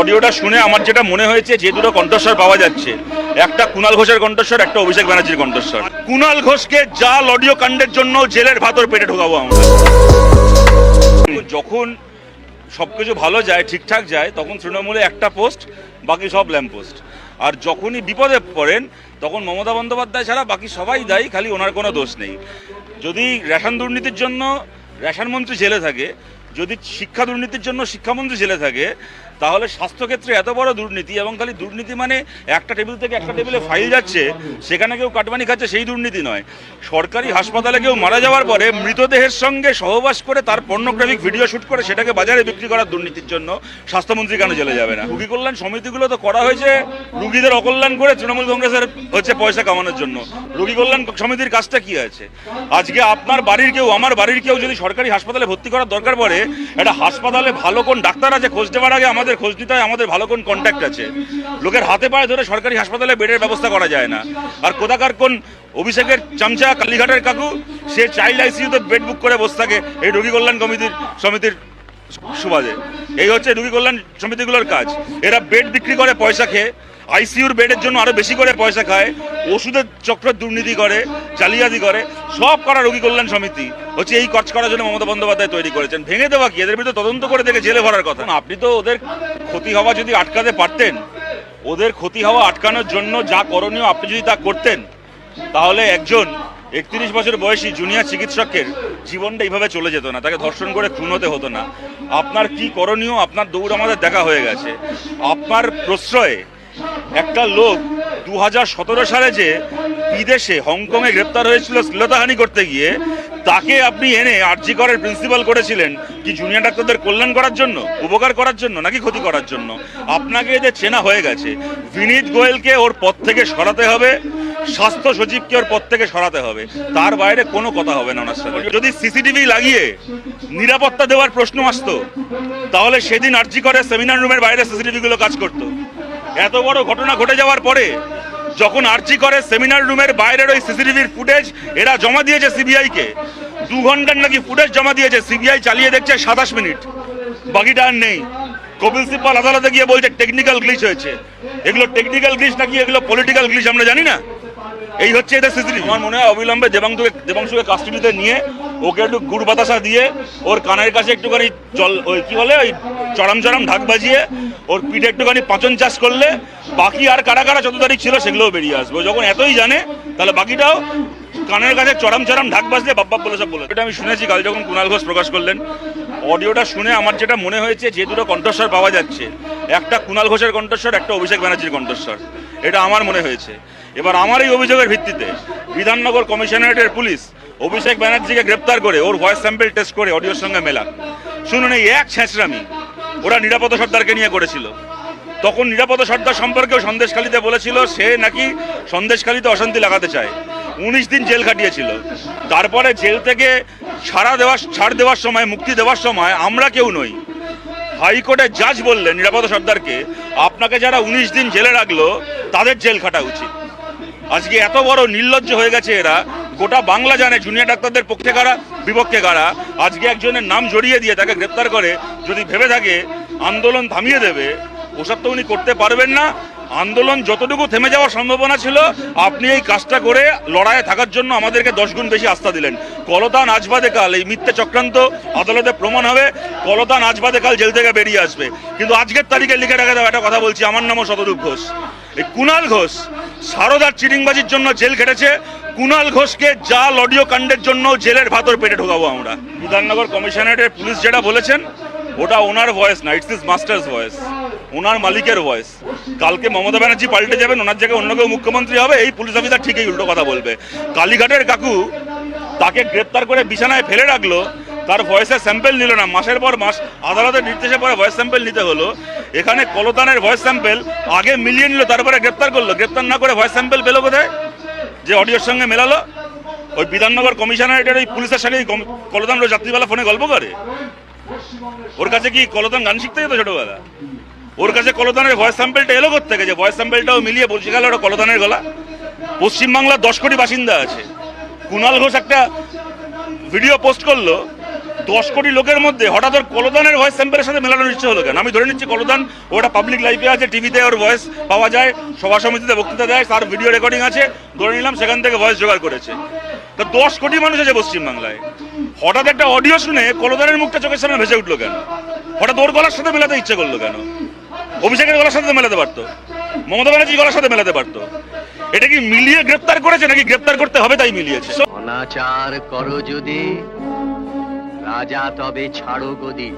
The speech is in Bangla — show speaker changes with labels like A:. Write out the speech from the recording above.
A: অডিওটা শুনে আমার যেটা মনে হয়েছে, যে দুটো কণ্ঠস্বর পাওয়া যাচ্ছে। একটা কুণাল ঘোষের কণ্ঠস্বর, একটা অভিষেক ব্যানার্জির কণ্ঠস্বর। কুণাল ঘোষকে জাল অডিও কাণ্ডের জন্য জেলের ভাতর পেটে ঢোকাবো আমরা। যখন সবকিছু ভালো যায়, ঠিকঠাক যায়, তখন তৃণমূলে একটা পোস্ট, বাকি সব ল্যাম্প পোস্ট। আর যখনই বিপদে পড়েন, তখন মমতা বন্দ্যোপাধ্যায় ছাড়া বাকি সবাই দায়ী, খালি ওনার কোনো দোষ নেই। যদি রেশন দুর্নীতির জন্য রেশন মন্ত্রী জেলে থাকে, যদি শিক্ষা দুর্নীতির জন্য শিক্ষামন্ত্রী জেলে থাকে তাহলে স্বাস্থ্যক্ষেত্রে এত বড় দুর্নীতি এবং খালি দুর্নীতি মানে একটা টেবিল থেকে একটা টেবিলে ফাইল যাচ্ছে, সেখানে কেউ কাটমানি খাচ্ছে, সেই দুর্নীতি নয়। সরকারি হাসপাতালে কেউ মারা যাওয়ার পরে মৃতদেহের সঙ্গে সহবাস করে তার পর্নোগ্রাফিক ভিডিও শুট করে সেটাকে বাজারে বিক্রি করার দুর্নীতির জন্য স্বাস্থ্যমন্ত্রী কেন জেলে যাবে না? রুগী কল্যাণ সমিতিগুলো তো করা হয়েছে, রুগীদের অকল্যাণ করে তৃণমূল কংগ্রেসের হচ্ছে পয়সা কামানোর জন্য। রুগী কল্যাণ সমিতির কাজটা কি আছে আজকে আপনার বাড়ির কেউ, আমার বাড়ির কেউ যদি সরকারি হাসপাতালে ভর্তি করার দরকার পড়ে, একটা হাসপাতালে ভালো কোন ডাক্তার আছে, খোঁজ দেওয়ার আগে আমাদের খোঁজ নিতে হয়, আমাদের ভালো কোন কন্ট্যাক্ট আছে। লোকের হাতে পায়ে ধরে সরকারি হাসপাতালে বেডের ব্যবস্থা করা যায় না। আর কোথাকার কোন অভিষেকের চামচা, কালীঘাটের কাকু, সে চাইল্ড আইসিইউতে বেড বুক করে বসে থাকে এই রোগী কল্যাণ কমিটির, সমিতির সুবাদে। এই হচ্ছে রোগী কল্যাণ সমিতিগুলোর কাজ। এরা বেড বিক্রি করে, পয়সা খেয়ে আইসিইউর বেডের জন্য আরও বেশি করে পয়সা খায়, ওষুধের চক্র দুর্নীতি করে, জালিয়াতি করে, সব করা রোগী কল্যাণ সমিতি। হচ্ছে এই কাজ করার জন্য মমতা বন্দ্যোপাধ্যায় তৈরি করেছেন। ভেঙে দেওয়া কি? এদের ভিতরে তদন্ত করে দেখে জেলে ভরার কথা। আপনি তো ওদের ক্ষতি হওয়া যদি আটকাতে পারতেন, ওদের ক্ষতি হওয়া আটকানোর জন্য যা করণীয় আপনি যদি তা করতেন, তাহলে একজন একত্রিশ বছর বয়সী জুনিয়র চিকিৎসকের জীবনটা এইভাবে চলে যেত না। তাকে ধর্ষণ করে খুন হতে হতো না। আপনার কি করণীয়? আপনার দৌড় আমাদের দেখা হয়ে গেছে। আপনার প্রশ্রয়ে একটা লোক দু হাজার সতেরো সালে যে বিদেশে হংকংয়ে গ্রেপ্তার হয়েছিল শ্লীলতাহানি করতে গিয়ে, তাকে আপনি এনে আরজি করের প্রিন্সিপাল করেছিলেন কি জুনিয়র ডাক্তারদের কল্যাণ করার জন্য, উপকার করার জন্য নাকি ক্ষতি করার জন্য? আপনাকে যে চেনা হয়ে গেছে। বিনীত গোয়েলকে ওর পদ থেকে সরাতে হবে, স্বাস্থ্য সচিবকে ওর পদ থেকে সরাতে হবে। তার বাইরে কোনো কথা হবে না ওনার সাথে। যদি সিসিটিভি লাগিয়ে নিরাপত্তা দেওয়ার প্রশ্ন আসতো, তাহলে সেদিন আরজি করে সেমিনার রুমের বাইরে সিসিটিভিগুলো কাজ করতো। এত বড় ঘটনা ঘটে যাওয়ার পরে, যখন আরজি করে সেমিনার রুমের বাইরের ওই সিসিটিভির ফুটেজ, এরা জমা দিয়েছে সিবিআই কে দু ঘণ্টার নাকি ফুটেজ জমা দিয়েছে, সিবিআই চালিয়ে দেখছে সাতাশ মিনিট। বাকিটা আর নেই। কপিল সিব্বাল আদালতে গিয়ে বলছে টেকনিক্যাল গ্লিচ হয়েছে। এগুলো টেকনিক্যাল গ্লিচ নাকি, এগুলো পলিটিক্যাল গ্লিচ আমরা জানি না। এই হচ্ছে এদের সিসিটিভি। আমার মনে হয় অবিলম্বে দেবাংশুকে দেবাংশুকে কাস্টডিতে নিয়ে, ওকে একটু গুড় বাতাসা দিয়ে, ওর কানের কাছে একটুখানি জল, ওই কি বলে, ওই চড়াম চরম ঢাক বাজিয়ে ওর পিঠে একটুখানি পাচন চাষ করলে বাকি আর কারা কারা যত তারিখ ছিল সেগুলোও বেরিয়ে আসবে। যখন এতই জানে, তাহলে বাকিটাও কানের কাছে চরম চরম ঢাক বাজলে বাপ্পা বলে সব বলে এটা আমি শুনেছি, কাল যখন কুণাল ঘোষ প্রকাশ করলেন, অডিওটা শুনে আমার যেটা মনে হয়েছে, যে দুটো কণ্ঠস্বর পাওয়া যাচ্ছে। একটা কুণাল ঘোষের কণ্ঠস্বর, একটা অভিষেক ব্যানার্জির কণ্ঠস্বর। এটা আমার মনে হয়েছে। এবার আমার এই অভিযোগের ভিত্তিতে বিধাননগর কমিশনারেটের পুলিশ অভিষেক ব্যানার্জিকে গ্রেপ্তার করে ওর ভয়েস স্যাম্পল টেস্ট করে অডিওর সঙ্গে মেলা। শুনুন এই এক ছেঁচড়ামি ওরা নিরাপদ সর্দারকে নিয়ে করেছিল। তখন নিরাপদ সর্দার সম্পর্কেও সন্দেশখালিতে বলেছিল, সে নাকি সন্দেশখালিতে অশান্তি লাগাতে চায়। উনিশ দিন জেল খাটিয়েছিল। তারপরে জেল থেকে ছাড়া দেওয়ার, ছাড় দেওয়ার সময়, মুক্তি দেওয়ার সময় আমরা কেউ নই। হাইকোর্টের জাজ বললেন নিরাপদ সর্দারকে, আপনাকে যারা উনিশ দিন জেলে রাখল, তাদের জেল খাটা উচিত। আজকে এত বড় নির্লজ্জ হয়ে গেছে এরা। গোটা বাংলা জানে, জুনিয়র ডাক্তারদের পক্ষে কারা বিপক্ষে কারা? আজকে একজনের নাম জড়িয়ে দিয়ে তাকে গ্রেপ্তার করে যদি ভেবে থাকে আন্দোলন থামিয়ে দেবে, ওসব তো উনি করতে পারবেন না। আন্দোলন যতটুকু থেমে যাওয়ার সম্ভাবনা ছিল, আপনি এই কাজটা করে লড়াইয়ে থাকার জন্য আমাদেরকে দশগুণ বেশি আস্থা দিলেন। কলতান আজবাদে কাল এই মিথ্যে চক্রান্ত আদালতে প্রমাণ হবে কলতান আজবাদে কাল জেল থেকে বেরিয়ে আসবে। কিন্তু আজকের তারিখে লিখে রাখা দেওয়া একটা কথা বলছি, আমার নামও শতরূপ ঘোষ। এই কুণাল ঘোষ সারদার চিটিংবাজির জন্য জেল খেটেছে। কুণাল ঘোষকে জাল অডিও কাণ্ডের জন্য জেলের ভাতর পেটে ঢোকাবো আমরা। বিধাননগর কমিশনারেটের পুলিশ যেটা বলেছেন, ওটা ওনার ভয়েস না ইটস ইস মাস্টার্স ভয়েস ওনার মালিকের ভয়েস কালকে মমতা ব্যানার্জি পাল্টে যাবেন, ওনার জায়গায় অন্য কেউ মুখ্যমন্ত্রী হবে, এই পুলিশ অফিসার ঠিকই উল্টো কথা বলবে। কালীঘাটের কাকু তাকে গ্রেপ্তার করে বিছানায় ফেলে রাখল তার ভয়েসের স্যাম্পেল নিল না। মাসের পর মাস আদালতের নির্দেশে পরে ভয়েস স্যাম্পেল নিতে হলো। এখানে কলতানের ভয়েস স্যাম্পেল আগে মিলিয়ে নিল, তারপরে গ্রেপ্তার করল। গ্রেপ্তার না করে ভয়েস স্যাম্পেল পেল কোথায়? যে অডিওর সঙ্গে মেলালো। ওই বিধাননগর কমিশনারেটের ওই পুলিশের সঙ্গে কলতান রোজ রাত্রিবেলা ফোনে গল্প করে। ওর কাছে কি কলতান গান শিখতে যেত ছোটবেলা ওর কাছে কলতানের ভয়েস স্যাম্পেলটা এলো থেকে যে ভয়েস স্যাম্পেলটাও মিলিয়ে বলছে, গেল ওটা কলতানের গলা। পশ্চিমবাংলার দশ কোটি বাসিন্দা আছে। কুণাল ঘোষ একটা ভিডিও পোস্ট করল। দশ কোটি লোকের মধ্যে হঠাৎ ওর কলদানের ভয়েস স্যাম্পেলের সাথে মেলানোর ইচ্ছে হলো কেন? আমি ধরে নিচ্ছি কলদান ওটা পাবলিক লাইফে আছে টিভিতে ওর ভয়েস পাওয়া যায়, সভা সমিতিতে বক্তৃতা দেয়, তার ভিডিও রেকর্ডিং আছে, ধরে নিলাম সেখান থেকে ভয়েস জোগাড় করেছে। তো দশ কোটি মানুষ আছে পশ্চিমবাংলায়। হঠাৎ একটা অডিও শুনে কলদানের মুখটা চোখের সামনে ভেসে উঠল কেন? হঠাৎ ওর গলার সাথে মেলাতে ইচ্ছে করল কেন? অভিষেকের গলার সাথে মেলাতে পারতো? মমতা ব্যানার্জির গলার সাথে মেলাতে পারতো? এটা কি মিলিয়ে গ্রেপ্তার করেছে নাকি গ্রেপ্তার করতে হবে তাই মিলিয়েছে?
B: অনাচার করো যদি রাজা তবে ছাড়ো গদি।